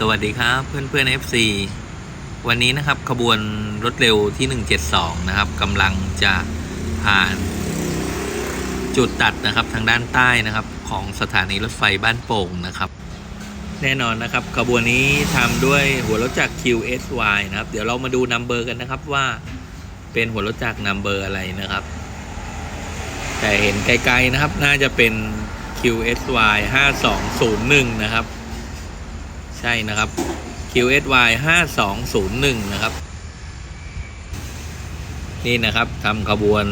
สวัสดีครับเพื่อนเพื่อน FC วันนี้นะครับขบวนรถเร็วที่ 172 นะครับกำลังจะผ่านจุดตัดนะครับทางด้านใต้นะครับของสถานีรถไฟบ้านโป่งนะครับ แน่นอนนะครับขบวนนี้ทำด้วยหัวรถจักร QSY นะครับ เดี๋ยวเรามาดูนัมเบอร์กันนะครับว่าเป็นหัวรถจักรนัมเบอร์อะไรนะครับ แต่เห็นไกลๆนะครับน่าจะเป็น QSY 5201 นะครับ ใช่นะครับ QSY 5201 นะครับ นี่นะครับทำขบวน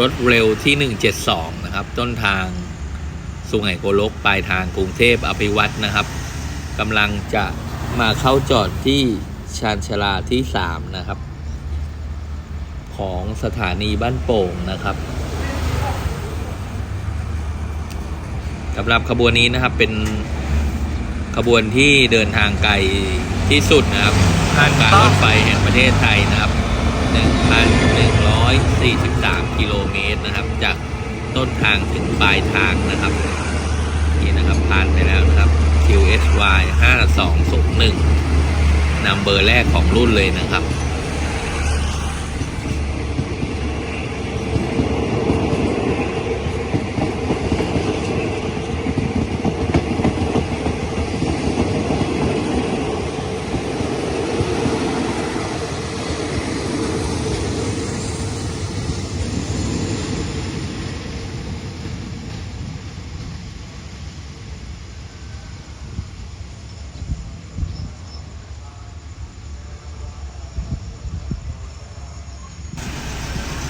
รถเร็วที่ 172 นะครับ ต้นทางสุไหงโกลก ปลายทางกรุงเทพอภิวัตนะครับกำลังจะมาเข้าจอดที่ชานชาลาที่ 3 นะครับ ของสถานีบ้านโป่งนะครับสำหรับขบวนนี้นะครับเป็น ขบวนที่เดินทางไกลที่สุดนะครับทางการรถไฟแห่งประเทศไทยนะครับ 1,143 กิโลเมตรนะครับ จากต้นทางถึงปลายทางนะครับ นี่นะครับผ่านไปแล้วนะครับ QSY 5201นำเบอร์แรกของรุ่นเลยนะครับ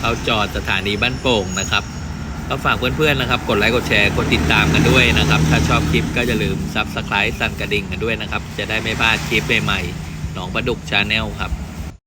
เขาจอดสถานีบ้านโป่งนะครับ ก็ฝากเพื่อนๆนะครับ กดไลค์กดแชร์กดติดตามกันด้วยนะครับ ถ้าชอบคลิปก็อย่าลืมซับสไครต์สั่นกระดิ่งกันด้วยนะครับ จะได้ไม่พลาดคลิปใหม่ๆหนองประดุกชาแนลครับ